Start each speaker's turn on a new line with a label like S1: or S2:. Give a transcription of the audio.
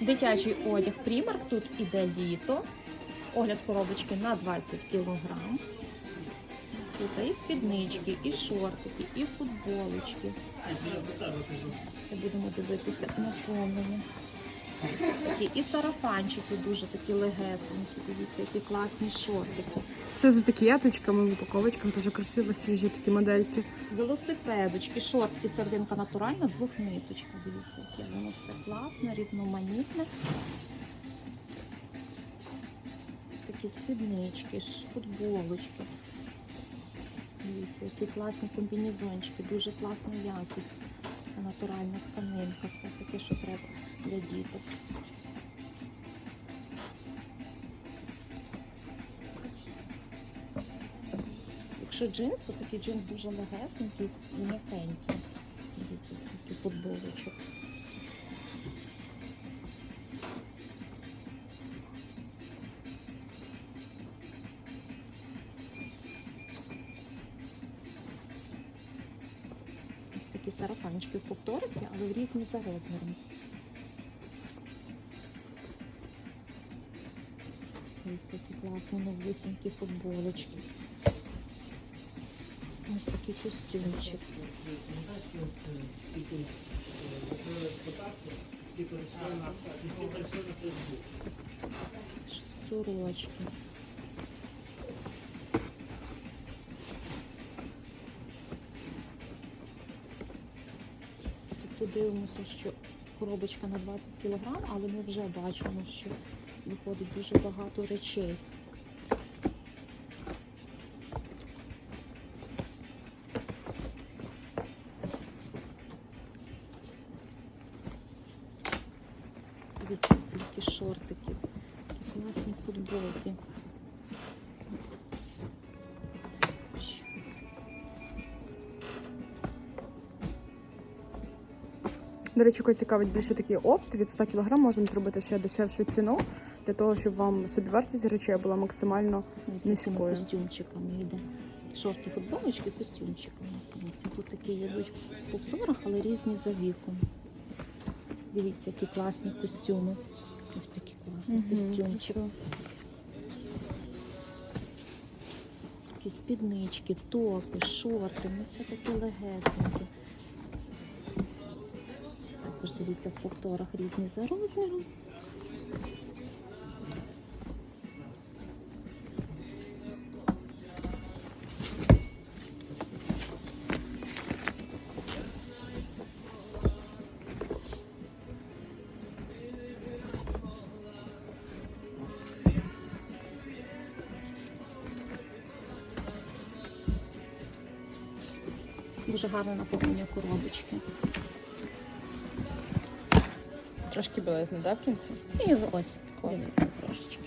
S1: Дитячий одяг Primark, тут іде літо. Огляд коробочки на 20 кг. Тут і спіднички, і шортики, і футболочки. Це будемо дивитися наповнення. Такі і сарафанчики дуже такі легесенькі. Дивіться, які класні шортики.
S2: Все з етикеточками, упаковочками, дуже красиво, свіжі такі модельки.
S1: Велосипедочки, шортки, серединка натуральна, двохниточка. Дивіться, яке воно все класне, різноманітне. Такі спіднички, футболочки. Дивіться, які класні комбінезончики, дуже класна якість. Натуральна тканинка, все таке, що треба для діток. Якщо джинс, то такий джинс дуже легесенький і м'якенький. Дивіться, скільки футболочок. Ось такі сарафанчики повторики, але різні за розміром. Дивіться, які класні новусінькі футболочки. Ось такий костюмчик. Сорочки. Тут дивимося, що коробочка на 20 кг, але ми вже бачимо, що виходить дуже багато речей. Дивіться, скільки шортиків, які класні футболки.
S2: До речі, кого цікавить більше такий опт, від 100 кг можемо зробити ще дешевшу ціну, для того, щоб вам собівартість речей була максимально низькою.
S1: костюмчиками йде. Шорти, футболочки, костюмчиками. Тут такі йдуть в повторах, але різні за віком. Дивіться, які класні костюми. Ось такі класні костюмчики. Такі спіднички, топи, шорти, ну все таке легесеньке. Також дивіться в повторах різні за розміром. Дуже гарне наповнення коробочки.
S2: Трошки білизни, так, в кінці?
S1: І ось, дивіться трошечки.